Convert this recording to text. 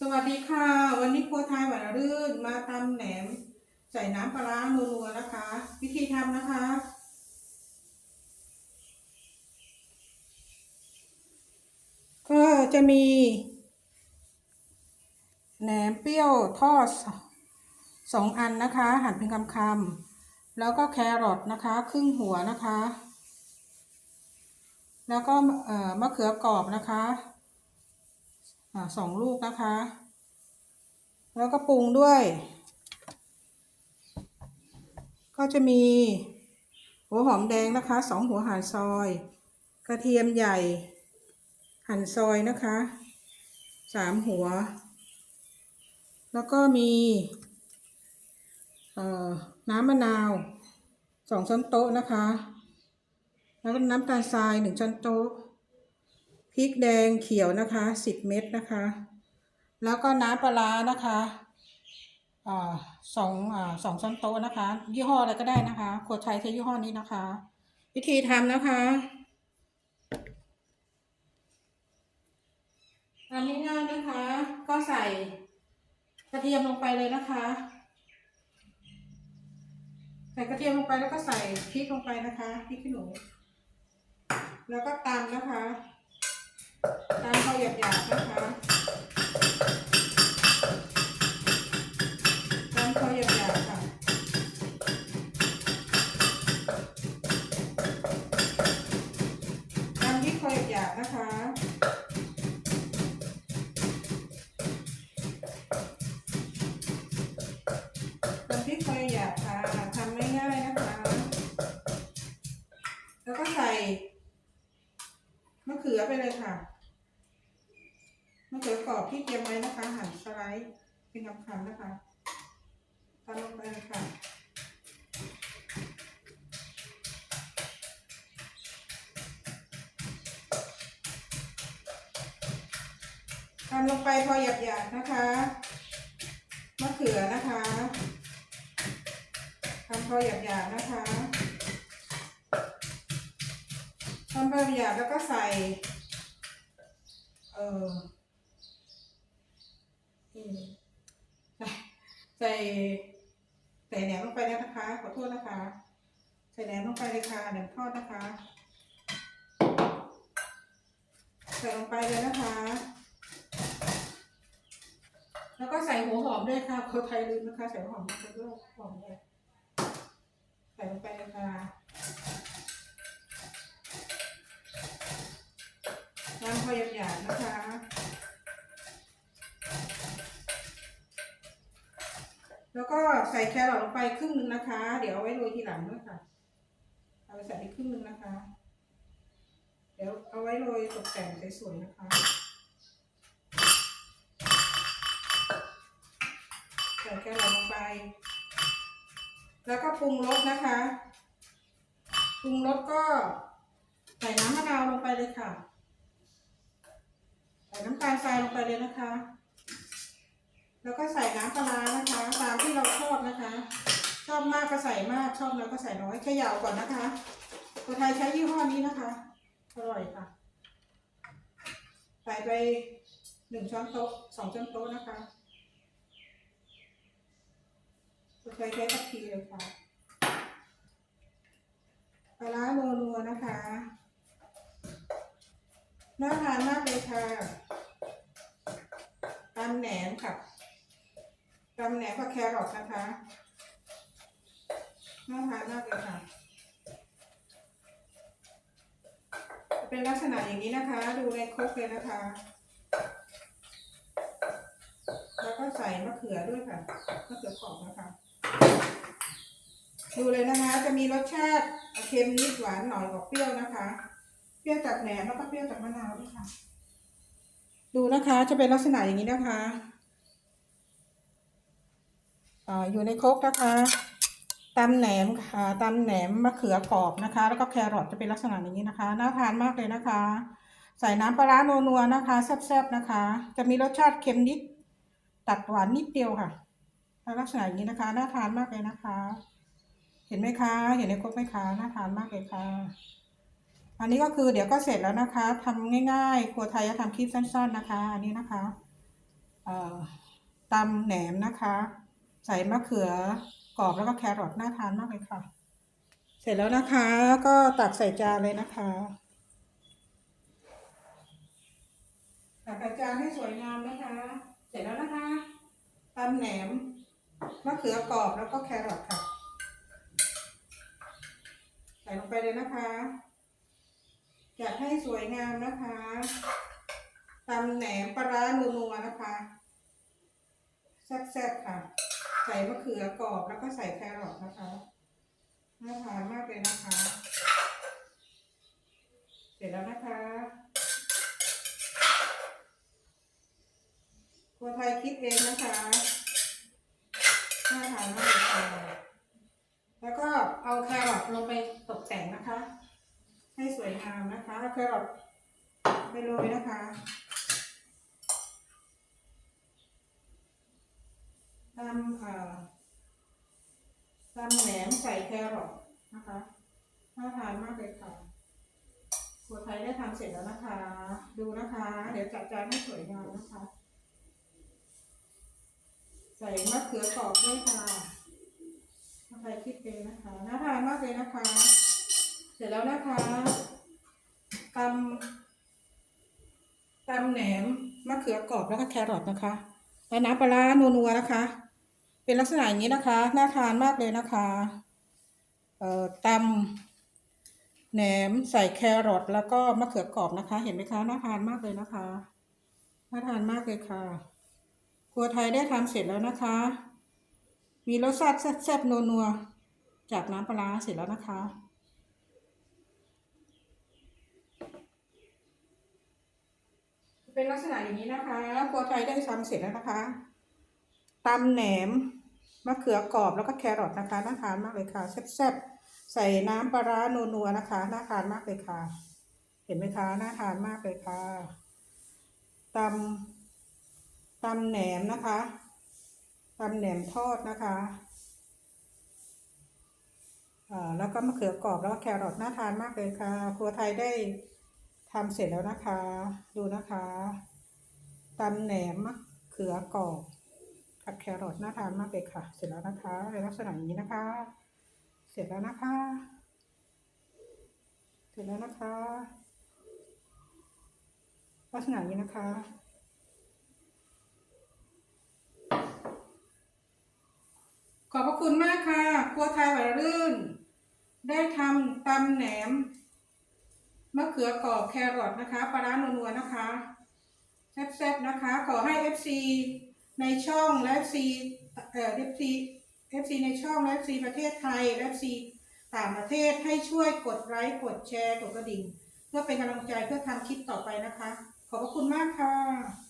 สวัสดีค่ะ วันนี้โครัวไทยหวานรื่นมาทำแหนม ใส่น้ำปลาร้านัวๆนะคะ วิธีทำนะคะ ก็จะมี แหนมเปรี้ยวทอดสองอันนะคะ หั่นเป็นคำๆแล้วก็แครอทนะคะ ครึ่งหัวนะคะ แล้วก็มะเขือกรอบนะคะ สองลูกนะคะ แล้วก็ปรุงด้วย ก็จะมี หัวหอมแดงนะคะสองหัวหั่นซอย กระเทียมใหญ่ หั่นซอยนะคะสามหัว แล้วก็มีน้ำมะนาวสองช้อนโต๊ะนะคะ แล้วก็น้ำตาลทรายหนึ่งช้อนโต๊ะ พริกแดงเขียวนะคะสิบเม็ดนะคะ แล้วก็น้ำปลานะคะอ่าสองอ่าสองช้อนโต๊ะนะคะ ยี่ห้ออะไรก็ได้นะคะขวดไทยใช้ยี่ห้อนี้นะคะ วิธีทำนะคะอันนี้ง่ายนะคะ ก็ใส่กระเทียมลงไปเลยนะคะ ใส่กระเทียมลงไปแล้วก็ใส่พริกลงไปนะคะพริกขี้หนู แล้วก็ตำนะคะ ตามพอหยาบๆนะคะตามพอหยาบๆค่ะตามที่พอหยาบๆนะคะตามที่พอหยาบ เขือไปเลยค่ะมะเขือกรอบที่เตรียมไว้นะคะ หั่นสไลด์เป็นคำๆนะคะตามลงไปเลยค่ะตามลงไปพอหยาบๆนะคะมะเขือนะคะทำพอหยาบๆนะคะทำพอหยาบแล้วก็ใส่ เออใส่ใส่แหนมลงไปแล้วนะคะ ขอโทษนะคะ ใส่แหนมลงไปเลยค่ะแหนมทอดนะคะ ใส่ลงไปเลยนะคะ แล้วก็ใส่หัวหอมด้วยค่ะคนไทยลืมนะคะ ใส่หัวหอมลงไปด้วยหอมเลยใส่ลงไปเลยค่ะน้ำ พอหยาบๆนะคะ แล้วก็ใส่แครอทลงไปครึ่งหนึงนะคะ เดี๋ยวเอาไว้โรยทีหลังด้วยค่ะเอาไปใส่ไปครึ่งหนึงนะคะ เดี๋ยวเอาไว้โรยตกแต่งสวยๆนะคะใส่แครอทลงไป แล้วก็ปรุงรสนะคะ ปรุงรสก็ใส่น้ำมะนาวลงไปเลยค่ะ ส่น้ำตาลทรายลงไปเลยนะคะ แล้วก็ใส่น้ำปลานะคะตามที่เราชอบนะคะ ชอบมากก็ใส่มากชอบน้อยก็ใส่น้อยเขย่าก่อนนะคะคนไทยใช้ยี่ห้อนี้นะคะอร่อยค่ะ ใส่ไปหนึ่งช้อนโต๊ะสองช้อนโต๊ะนะคะใช้ใช้กะทิเลยค่ะปลาร้านัวๆนะคะ น่าทานมากเลยค่ะำแหนมค่ะตำแหนมกับแครอทนะคะน่าทานมากเลยค่ะ เป็นลักษณะอย่างนี้นะคะ ดูในครกเลยนะคะ แล้วก็ใส่มะเขือด้วยค่ะ มะเขือกรอบนะคะ ดูเลยนะคะ จะมีรสชาติเค็มนิดหวานหน่อยกับเปรี้ยวนะคะ เปรี้ยวจากแหนมแล้วก็เปรี้ยวจากมะนาวด้วยค่ะ ดูนะคะจะเป็นลักษณะอย่างนี้นะคะออยู่ในครกนะคะตำแหนมค่ะตำแหนมมะเขือกรอบนะคะ แล้วก็แครอทจะเป็นลักษณะอย่างนี้นะคะ น่าทานมากเลยนะคะ ใส่น้ำปลาร้านัวๆนะคะ แซ่บๆนะคะ จะมีรสชาติเค็มนิด ตัดหวานนิดเดียวค่ะลักษณะอย่างนี้นะคะ น่าทานมากเลยนะคะ เห็นไหมคะ เห็นในครกไหมคะ น่าทานมากเลยค่ะ อันนี้ก็คือเดี๋ยวก็เสร็จแล้วนะคะทำง่ายๆ ครัวไทยจะทำคลิปสั้น ๆนะคะ อันนี้นะคะเอ่อตำแหนมนะคะ ใส่มะเขือกรอบแล้วก็แครอทน่าทานมากเลยค่ะ เสร็จแล้วนะคะ ก็ตักใส่จานเลยนะคะตักใส่จานให้สวยงามนะคะ เสร็จแล้วนะคะตำแหนมมะเขือกรอบแล้วก็แครอทค่ะ ใส่ลงไปเลยนะคะ อยากให้สวยงามนะคะตำแหนมปลาร้านัวๆนะคะ แซ่บๆค่ะ ใส่มะเขือกรอบแล้วก็ใส่แครอทนะคะน่าทานมากเลยนะคะ เสร็จแล้วนะคะครัวไทยคิดเองนะคะน่าทานมากเลยค่ะ แล้วก็เอาแครอทลงไปตกแต่งนะคะ ให้สวยงามนะคะเอา แครอทไปโรยนะคะตำเอ่อตำแหนมใส่แครอทนะคะน่าทานมากเลยค่ะครัวไทยได้ทำเสร็จแล้วนะคะ ดูนะคะ เดี๋ยวจัดจานให้สวยงามนะคะ ใส่มะเขือกรอบด้วยค่ะถ้าใครคิดเองนะคะ น่าทานมากเลยนะคะ เสร็จแล้วนะคะ ตำตำแหนมมะเขือกรอบแล้วก็แครอทนะคะและน้ำปลาร้านัวๆนะคะ เป็นลักษณะอย่างนี้นะคะ น่าทานมากเลยนะคะ เอ่อตำแหนมใส่แครอทแล้วก็มะเขือกรอบนะคะ เห็นไหมคะน่าทานมากเลยนะคะ น่าทานมากเลยค่ะ ครัวไทยได้ทำเสร็จแล้วนะคะ มีรสชาติแซ่บๆนัวๆจากน้ำปลาร้าเสร็จแล้วนะคะ เป็นลักษณะอย่างนี้นะคะครัวไทยได้ทำเสร็จแล้วนะคะตำแหนมมะเขือกรอบแล้วก็แครอทนะคะน่าทานมากเลยค่ะแซ่บๆใส่น้ำปลาร้านัวๆนะคะน่าทานมากเลยค่ะ เห็นไหมคะน่าทานมากเลยค่ะตำตำแหนมนะคะตำแหนมทอดนะคะอ่าแล้วก็มะเขือกรอบแล้วก็แครอทน่าทานมากเลยค่ะ ครัวไทยได้ ทำเสร็จแล้วนะคะ ดูนะคะตำแหนมมะเขือกรอบกับแครอทน่าทานมากเลยค่ะ เสร็จแล้วนะคะในลักษณะอย่างนี้นะคะ เสร็จแล้วนะคะ เสร็จแล้วนะคะ ลักษณะนี้นะคะขอบพระคุณมากค่ะ ครัวไทยหวรื่น ได้ทำตำแหนม มะเขือกรอบแครอทนะคะปลาร้านัวๆนะคะแซ่บๆนะคะ ขอให้ FC ในช่องและ FC เอ่อ FC FC ในช่องและ FC ประเทศไทยและ FC ต่างประเทศให้ช่วยกดไลค์กดแชร์กดกระดิ่ง เพื่อเป็นกำลังใจเพื่อทำคลิปต่อไปนะคะ ขอบพระคุณมากค่ะ